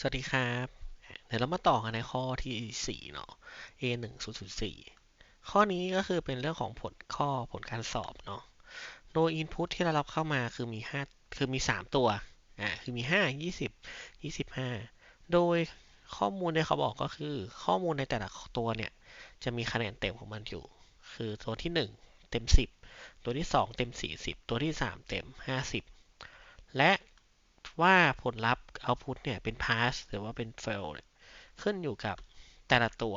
สวัสดีครับ เดี๋ยวเรามาต่อกันในข้อที่ 4 เนาะ A 1 0 0 4ข้อนี้ก็คือเป็นเรื่องของผลข้อผลการสอบเนาะ โดย input ที่เรารับเข้ามาคือมี 5 คือมี 3 ตัว อ่า คือมี 5 20 25 โดยข้อมูลที่เขาบอกก็คือ ข้อมูลในแต่ละตัวเนี่ย จะมีคะแนนเต็มของมันอยู่ คือตัวที่ 1 เต็ม 10 ตัวที่ 2 เต็ม 40 ตัวที่ 3 เต็ม 50 และว่าผลลัพธ์ output เนี่ยเป็น pass หรือว่าเป็น fail เนี่ยขึ้นอยู่กับแต่ละตัว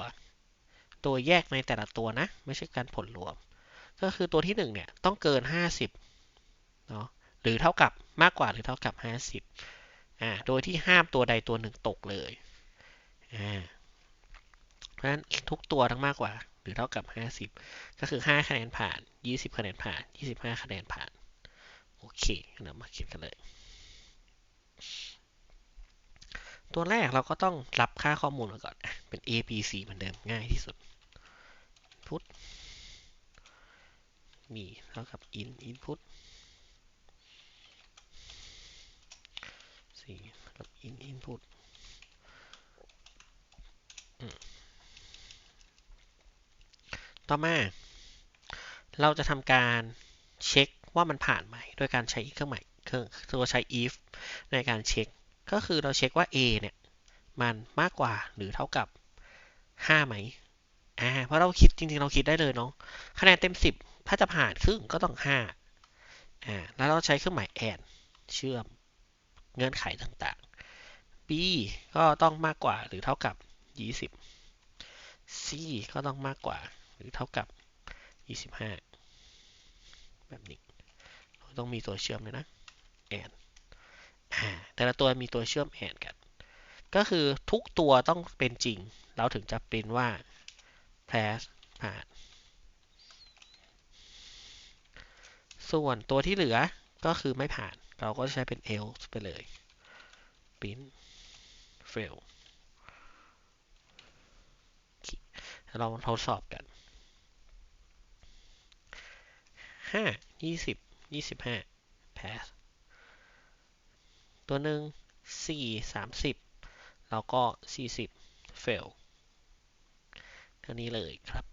ตัวแยกในแต่ละตัวนะ ไม่ใช่การผลรวม ก็คือตัวที่1เนี่ยต้องเกิน 50เนาะหรือเท่ากับมากกว่าหรือเท่ากับ 50อ่าโดยที่ห้ามตัวใดตัวหนึ่งตกเลยอ่าเพราะฉะนั้นทุกตัวต้องมากกว่าหรือเท่ากับ 50 ก็คือ 5 คะแนนผ่าน 20 คะแนนผ่าน 25 คะแนนผ่าน โอเค เรามาเขียนกันเลย ตัวแรกเราก็ต้องรับค่าข้อมูลมาก่อน เป็น A B C เหมือนเดิมง่ายที่สุด input มีเท่ากับ in input 4กับ in input ต่อมา เราจะทำการเช็คว่ามันผ่านไหม โดยการใช้เครื่องหมายเครื่องตัวใช้ if ในการเช็ค ก็คือเราเช็คว่า a เนี่ย มันมากกว่าหรือเท่ากับ 5 ไหมอ่าเพราะเราคิดจริงๆ เราคิดได้เลยเนาะคะแนนเต็ม 10 ถ้าจะผ่านครึ่งก็ต้อง 5 อ่าแล้วเราใช้เครื่องหมาย and เชื่อมเงื่อนไขต่างๆ b ก็ต้องมากกว่าหรือเท่ากับ 20 c ก็ต้องมากกว่าหรือเท่ากับ 25 แบบนี้ ต้องมีตัวเชื่อมเลยนะ and แต่ละตัวมีตัวเชื่อม and กัน ก็คือทุกตัวต้องเป็นจริง เราถึงจะเป็นว่า pass ผ่านส่วนตัวที่เหลือก็คือไม่ผ่าน เราก็ใช้เป็น else ไปเลย print fail เราทดสอบกัน 5 20 25 pass ตัวหนึ่ง4 30 แล้วก็ 40 fail เท่านี้เลยครับ